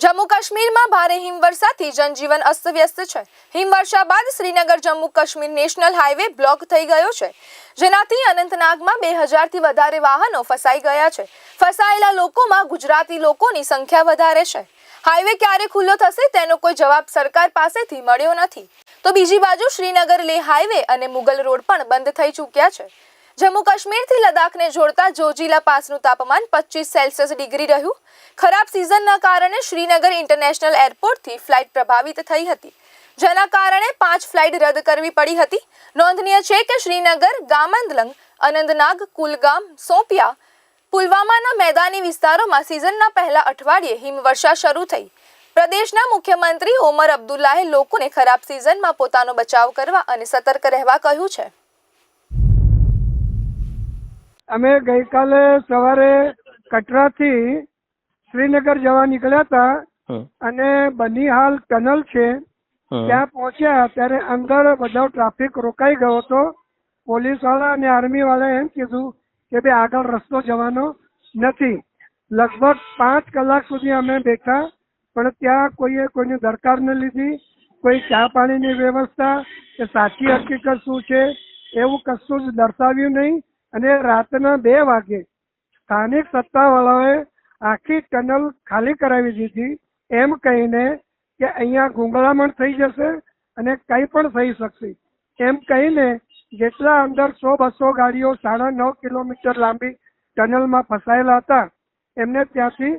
જમ્મુ કાશ્મીરમાં ભારે હિમવર્ષાથી જનજીવન અસ્તવ્યસ્ત છે. હિમવર્ષા બાદ Srinagar Jammu Kashmir national highway block થઈ ગયો છે, જેનાથી અનંતનાગમાં બે હજારથી વધારે વાહનો ફસાઈ ગયા છે. ફસાયેલા લોકોમાં ગુજરાતી લોકોની સંખ્યા વધારે છે. હાઈવે ક્યારે ખુલ્લો થશે તેનો કોઈ જવાબ સરકાર પાસેથી મળ્યો નથી. તો બીજી બાજુ શ્રીનગર લેહ હાઈવે અને મુગલ રોડ પણ બંધ થઈ ચૂક્યા છે. જમ્મુ કાશ્મીરથી લદ્દાખને જોડતા જોજીલા પાસનું તાપમાન પચીસ સેલ્સિયસ ડિગ્રી રહ્યું. ખરાબ સિઝનના કારણે શ્રીનગર ઇન્ટરનેશનલ એરપોર્ટથી ફ્લાઇટ પ્રભાવિત થઈ હતી. જેના કારણે પાંચ ફ્લાઇટ રદ કરવી પડી હતી. નોંધનીય છે કે શ્રીનગર, ગામંદલંગ, અનંતનાગ, કુલગામ, સોપિયા, પુલવામાના મેદાની વિસ્તારોમાં સિઝનના પહેલા અઠવાડિયે હિમવર્ષા શરૂ થઈ. પ્રદેશના મુખ્યમંત્રી ઓમર અબ્દુલ્લાએ લોકોને ખરાબ સિઝનમાં પોતાનો બચાવ કરવા અને સતર્ક રહેવા કહ્યું છે. અમે ગઈકાલે સવારે કટરાથી શ્રીનગર જવા નીકળ્યા હતા અને બનીહાલ ટનલ છે. ત્યાં પહોંચ્યા ત્યારે અંદર બધો ટ્રાફિક રોકાઈ ગયો હતો. પોલીસવાળા અને આર્મી વાળા એમ કીધું કે ભાઈ આગળ રસ્તો જવાનો નથી. લગભગ પાંચ કલાક સુધી અમે બેઠા પણ ત્યાં કોઈએ કોઈની દરકાર ન લીધી કોઈ ચા પાણીની વ્યવસ્થા કે સાચી હકીકત શું છે એવું કશું જ દર્શાવ્યું નહીં. અને રાતના બે વાગે સ્થાનિક સત્તાવાળાઓએ આખી ટનલ ખાલી કરાવી દીધી, એમ કહીને કે અહીંયા ગુંગળામણ થઈ જશે અને કંઈ પણ થઈ શકશે. એમ કહીને જેટલા અંદર સો બસો ગાડીઓ સાડા નવ કિલોમીટર લાંબી ટનલમાં ફસાયેલા હતા, એમને ત્યાંથી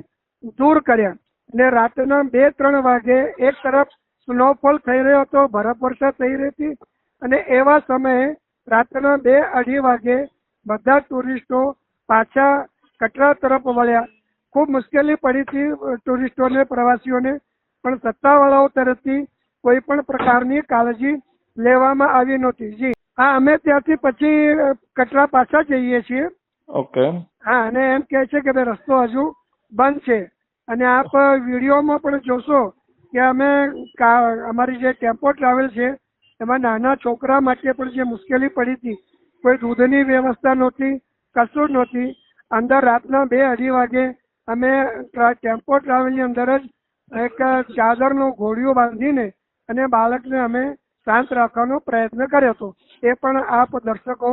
દૂર કર્યા. અને રાતના બે ત્રણ વાગે એક તરફ સ્નોફોલ થઈ રહ્યો હતો બરફ વર્ષા થઈ રહી હતી અને એવા સમયે રાતના બે અઢી વાગે બધા ટુરિસ્ટો પાછા કટરા તરફ વળ્યા. ખૂબ મુશ્કેલી પડી હતી ટુરિસ્ટોને પ્રવાસીઓને પણ સત્તાવાળાઓ તરફથી કોઈ પણ પ્રકારની કાળજી લેવામાં આવી નહોતી. જી. હા અમે ત્યાંથી પછી કટરા પાછા જઈએ છીએ. ઓકે. હા અને એમ કહે છે કે ભાઈ રસ્તો હજુ બંધ છે. અને આપ વિડીયોમાં પણ જોશો કે અમે અમારી જે ટેમ્પો ટ્રાવેલ છે એમાં નાના છોકરા માટે પણ જે મુશ્કેલી પડી હતી કોઈ દૂધની વ્યવસ્થા નહોતી, કશું જ નહોતી. અંદર રાતના બે અઢી વાગે અમે ટેમ્પો ટ્રાવેલની અંદર જ એક ચાદરનો ઘોડીઓ બાંધીને અને બાળકને અમે શાંત રાખવાનો પ્રયત્ન કર્યો હતો. એ પણ આપ દર્શકો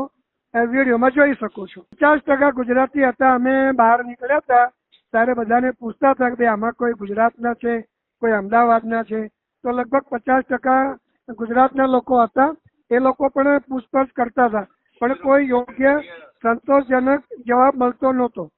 વિડીયોમાં જોઈ શકો છો. પચાસ ટકા ગુજરાતી હતા. અમે બહાર નીકળ્યા હતા. ત્યારે બધાને પૂછતા હતા કે આમાં કોઈ ગુજરાતના છે, કોઈ અમદાવાદના છે? તો લગભગ પચાસ ટકા ગુજરાતના લોકો હતા. એ લોકો પણ પૂછપરછ કરતા હતા. પણ કોઈ યોગ્ય સંતોષજનક જવાબ મળતો નહોતો.